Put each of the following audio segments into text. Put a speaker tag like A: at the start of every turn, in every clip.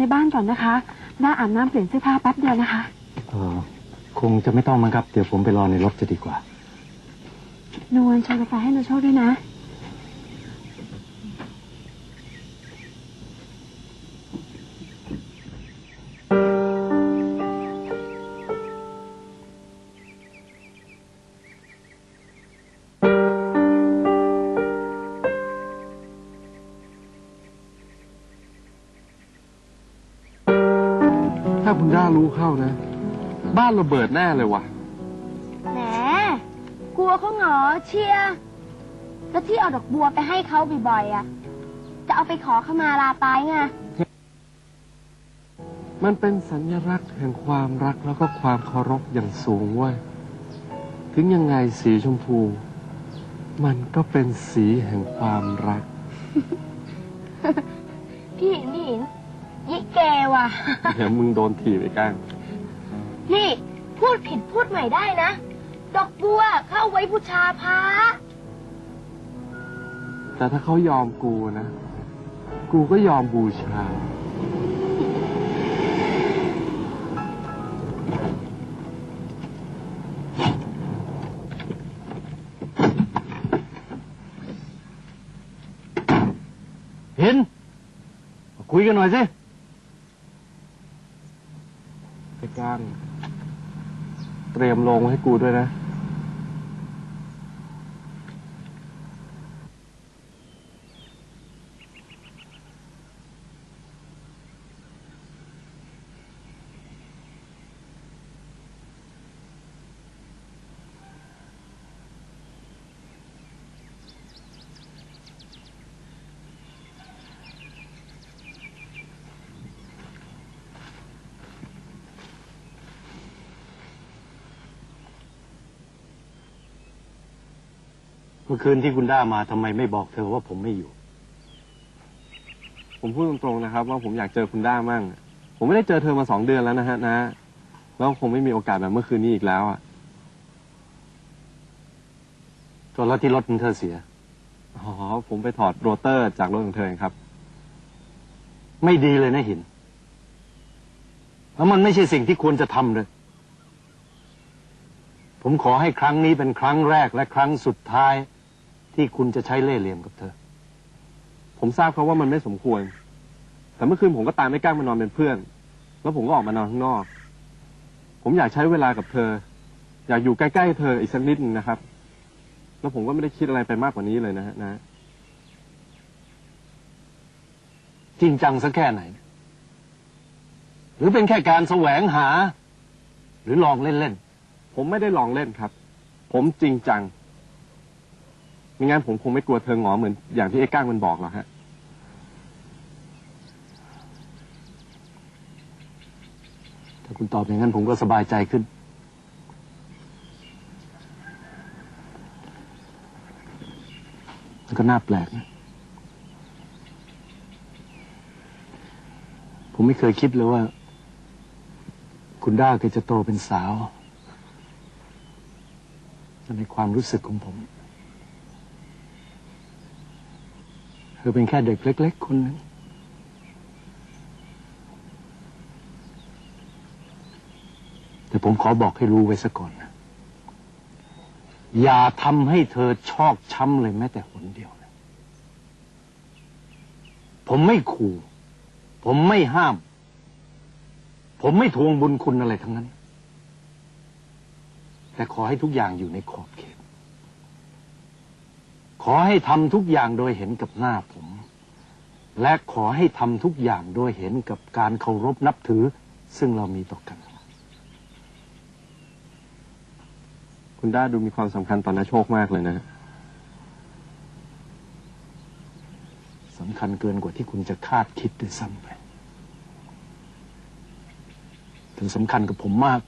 A: ในบ้านก่อนนะคะน้าอาบน้ำเปลี่ยนเสื้อผ้าแป๊บเดียวนะคะ
B: เออคงจะไม่ต้องมั้งครับ เดี๋ยวผมไปรอในรถจะดีกว่า
A: นวลชงกาแฟให้นวลโชคด้วยนะ
C: คุณด้ารู้เข้านะ บ้านระเบิดแน่เลยว่ะ
D: แหม กลัวเขาเหงอเชียร์แล้วที่เอาดอกบัวไปให้เขาบ่อยๆอะ จะเอาไปขอขมาลาตายไง
C: มันเป็นสัญลักษณ์แห่งความรักแล้วก็ความเคารพอย่างสูงเว้ย ถึงยังไงสีชมพู มันก็เป็นสีแห่งความรัก
D: พี่หินพี่หิน ยิเกว่ะ
C: เดี๋ยวมึงโดนถีบไอ้ก้าง
D: นี่ พูดผิดพูดใหม่ได้นะ ดอกบัวเข้าไว้บูชาพระ
C: แต่ถ้าเขายอมกูนะ กูก็ยอมบูชา
B: เห็น คุยกันหน่อยสิ
C: ไอ้ก้าง เตรียมลงให้กูด้วยนะ
B: มื่อคืนที่คุณด้ามาทำไมไม่บอกเธอว่าผมไม่อยู่
C: ผมพูดตรงๆนะครับ ว่าผมอยากเจอคุณด้ามั่ง ผมไม่ได้เจอเธอมาสองเดือนแล้วนะฮะนะแล้วคงไม่มีโอกาสแบบเมื่อคืนนี้อีกแล้วอะ
B: ก็แล้วที่รถของเธอเสีย
C: อ๋อ ผมไปถอดโรเตอร์จากรถของเธอเองครับ
B: ไม่ดีเลยนะหิน แล้วมันไม่ใช่สิ่งที่ควรจะทำเลย ผมขอให้ครั้งนี้เป็นครั้งแรกและครั้งสุดท้าย ที่คุณจะใช้เล่ห์เหลี่ยมกับเธอ
C: ผมทราบเขาว่ามันไม่สมควร แต่เมื่อคืนผมก็ตามไม่กล้ามานอนเป็นเพื่อน แล้วผมก็ออกมานอนข้างนอก ผมอยากใช้เวลากับเธอ อยากอยู่ใกล้ๆเธออีกสักนิดนึงนะครับ แล้วผมก็ไม่ได้คิดอะไรไปมากกว่านี้เลยนะฮะนะ
B: จริงจังสักแค่ไหน หรือเป็นแค่การแสวงหา หรือลองเล่นๆ
C: ผมไม่ได้ลองเล่นครับ ผมจริงจัง ไม่งั้นผมคงไม่กลัวเธอหงอเหมือนอย่างที่ไอ้ก้างมันบอกหรอกฮะ
B: ถ้าคุณตอบอย่างนั้นผมก็สบายใจขึ้นมันก็น่าแปลกนะผมไม่เคยคิดเลยว่า คุณด้าเคยจะโตเป็นสาวแต่ในความรู้สึกของผม เธอเป็นแค่เด็กเล็ก ๆ คนหนึ่งแต่ผมขอบอกให้รู้ไว้ซะก่อนนะ อย่าทำให้เธอชอกช้ำเลยแม้แต่หนเดียวนะผมไม่ขู่ ผมไม่ห้าม ผมไม่ทวงบุญคุณอะไรทั้งนั้น แต่ขอให้ทุกอย่างอยู่ในขอบเขต ขอให้ทำทุกอย่างโดยเห็นกับหน้าผม และขอให้ทำทุกอย่างโดยเห็นกับการเคารพนับถือ ซึ่งเรามีต่อกัน
C: คุณด้าดูมีความสำคัญต่อนาโชคมากเลยนะ
B: สำคัญเกินกว่าที่คุณจะคาดคิดด้วยซ้ำไปถึงสำคัญกับผมมาก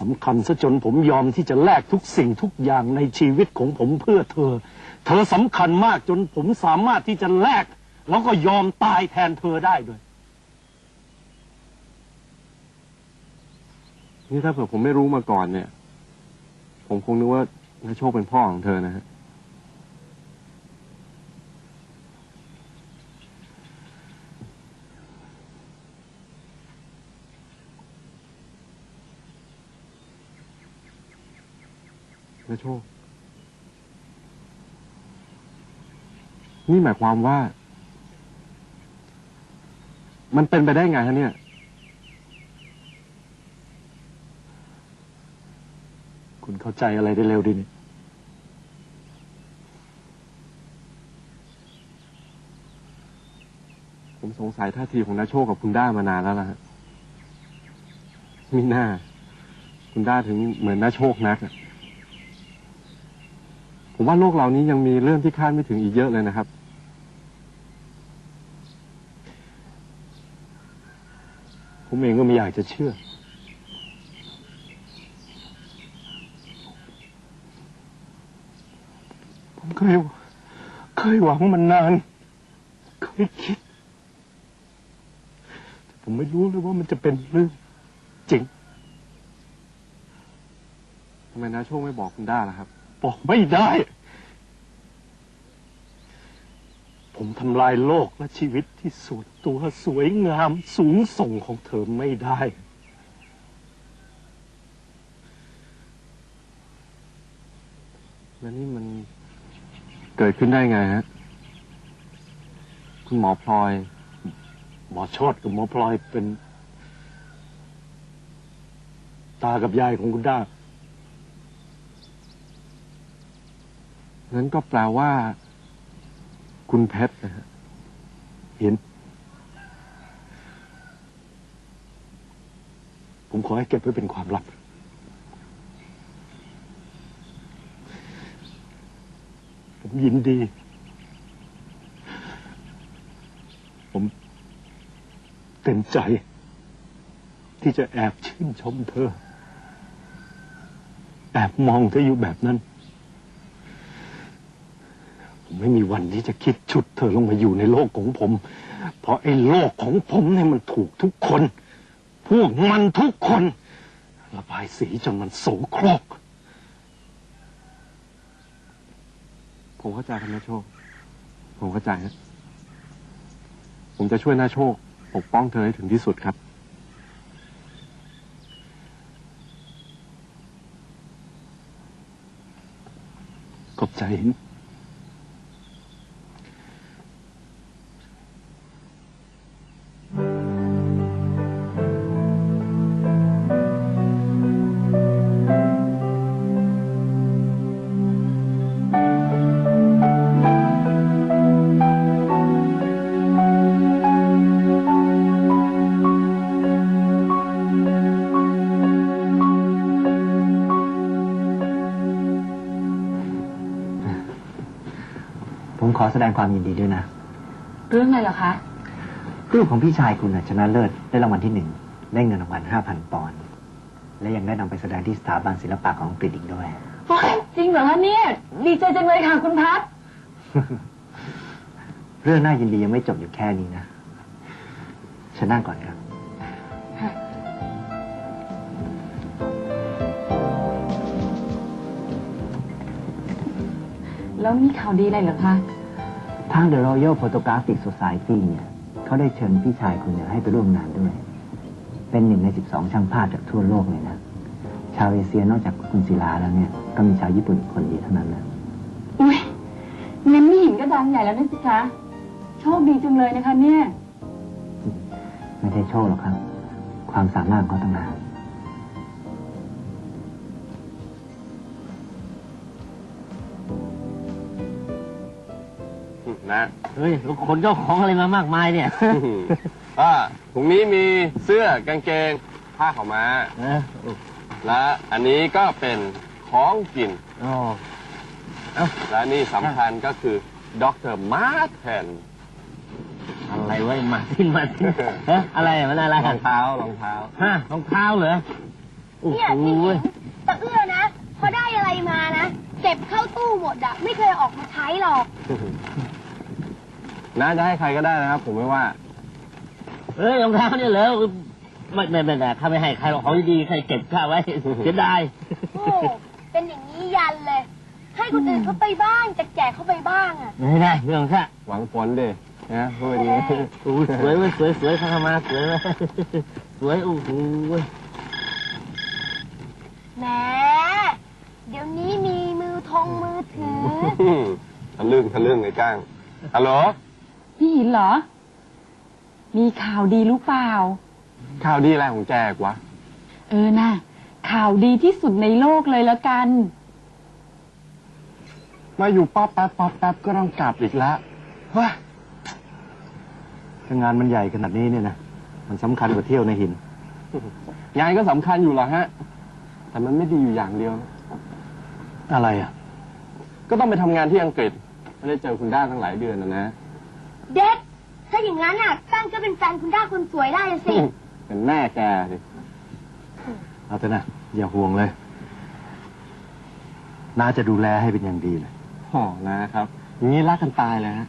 B: สำคัญซะจนผมยอมที่จะแลกทุกสิ่งทุกอย่างในชีวิตของผมเพื่อเธอ เธอสำคัญมากจนผมสามารถที่จะแลก แล้วก็ยอมตายแทนเธอได้ด้วย
C: นี่ถ้าเผื่อผมไม่รู้มาก่อนเนี่ย ผมคงนึกว่านาโชคเป็นพ่อของเธอนะฮะ นะโชค นี่หมายความว่า มันเป็นไปได้ไงฮะเนี่ย
B: คุณเข้าใจอะไรได้เร็วดีนี่
C: ผมสงสัยท่าทีของนาโชคกับคุณด้ามานานแล้วล่ะฮะมีหน้า คุณด้าถึงเหมือนนาโชคนักอะ ผมว่าโลกเรานี้ยังมีเรื่องที่คาดไม่ถึงอีกเยอะเลยนะครับ
B: ผมเองก็ไม่อยากจะเชื่อ ผมเคยเคยหวังมันนาน เคยคิด แต่ผมไม่รู้เลยว่ามันจะเป็นเรื่องจริง
C: ทำไมนาโชคไม่บอกคุณได้ล่ะครับ
B: บอกไม่ได้ ผมทำลายโลกและชีวิตที่ส่วนตัวสวยงามสูงส่งของเธอไม่ได้
C: แล้วนี่มันเกิดขึ้นได้ไงฮะ คุณหมอพลอย
B: หมอชดกับหมอพลอยเป็น ตากับยายของคุณด้า
C: นั้นก็แปลว่า คุณเพชรนะฮะ
B: เห็น ผมขอให้เก็บไว้เป็นความลับ ผมยินดี ผมเต็มใจ ที่จะแอบชื่นชมเธอ แอบมองเธออยู่แบบนั้น ไม่มีวันที่จะคิดชุดเธอลงมาอยู่ในโลกของผม เพราะไอ้โลกของผมเนี่ยมันถูกทุกคน พวกมันทุกคน ระบายสีจนมันโสโครก
C: ผมเข้าใจครับนาโชค ผมเข้าใจฮะผมจะช่วยนาโชคปกป้องเธอให้ถึงที่สุดครับ
B: ขอบใจ
E: แสดงความยินดีด้วยนะ
A: เรื่องอะไรเหรอคะ
E: รูปของพี่ชายคุณน่ะชนะเลิศได้รางวัลที่หนึ่งได้เงินรางวัลห้าพันปอนด์และยังได้นำไปแสดงที่สถาบันศิลปะของอังกฤษอีกด้วย
A: จริงเหรอคะเนี่ย ดีใจจังเลยค่ะคุณพัด
E: เรื่องน่ายินดียังไม่จบอยู่แค่นี้นะฉันนั่งก่อนครับ
A: แล้วมีข่าวดีอะไรเหรอคะ
E: ทาง The Royal Photographic Society เนี่ยเขาได้เชิญพี่ชายคุณเนี่ยให้ไปร่วมงานด้วย เป็นหนึ่งใน 12 ช่างภาพจากทั่วโลกเลยนะ ชาวเอเชียนอกจากคุณศิลาแล้วเนี่ย ก็มีชาวญี่ปุ่นอีกคนเดียวเท่านั้นนะ
A: อุ้ยงั้นไม่เห็นก็ดังใหญ่แล้วนะสิคะโชคดีจังเลยนะคะเนี่ย
E: ไม่ใช่โชคหรอกครับ ความสามารถของเขาต่างหาก
C: นะ
F: เฮ้ยแล้วคนเจ้าของอะไรมามากมายเนี่ย
C: อ่าถุงนี้มีเสื้อกางเกงผ้าขาวม้า
F: เออ
C: และอันนี้ก็เป็นของกิน
F: อ๋อ
C: และนี่สำคัญก็คือดรมาร์เทน
F: อะไรวะมาทิ้นมาทิ้นเฮ้อะไรมันอะไร
C: รองเท้ารองเท้า
F: ฮะรองเท้าเหรอโอ้
D: เนี่ย
F: โห
D: ที่เห็นตะเอื้อนะ พอได้อะไรมานะ เก็บเข้าตู้หมดอะไม่เคยออกมาใช้หรอก
C: น่าจะให้ใครก็ได้นะครับ ผมไม่ว่า
F: เฮ้ยรองเท้าเนี่ยเหรอไม่ไม่ไม่ไม่ข้าไม่ให้ใครหรอกของดีๆใครเก็บข้าไว้เสียดาย
D: โอ้เป็นอย่างนี้ยันเลย ให้คนอื่นเขาไปบ้างจะแจกเขาไปบ้างอะ
F: ไม่ได้เรื่องของข้า
C: หวังผลดินะพูดอย่างนี้
F: โอ้ยสวยเว้ยสวยสวยข้าเข้ามาสวยเว้ยสวยโอ้โหเว้ย
D: แหมเดี๋ยวนี้มีงมือถือ
C: ทะลึ่งทะลึ่งไอ้ก้างฮัลโหล
A: พี่หินเหรอ มีข่าวดีรู้เปล่า
C: ข่าวดีอะไรของแจกวะ
A: เออน่ะ ข่าวดีที่สุดในโลกเลยแล้วกัน
C: มาอยู่ป๊อปแป๊บป๊อปแป๊บก็ต้องกลับอีกแล้วเฮ้ย
B: ถ้างานมันใหญ่ขนาดนี้เนี่ยนะ มันสำคัญกว่าเที่ยวในหิน
C: งานก็สำคัญอยู่หรอฮะ แต่มันไม่ดีอยู่อย่างเดียว
B: อะไรอะ
C: ก็ต้องไปทำงานที่อังกฤษ ไม่ได้เจอคุณด้าตั้งหลายเดือนนะนะ
D: เด็ก ถ้าอย่างนั้นอะ ตั้งก็เป็นแฟนคุณด้าคนสวยได้เลยสิ
C: เป็นแม่แกดิ
B: เอาเถอะนะ อย่าห่วงเลย น้าจะดูแลให้เป็นอย่างดีเลย
C: อ๋อนะครับ อย่างนี้รักกันตายเลยฮะ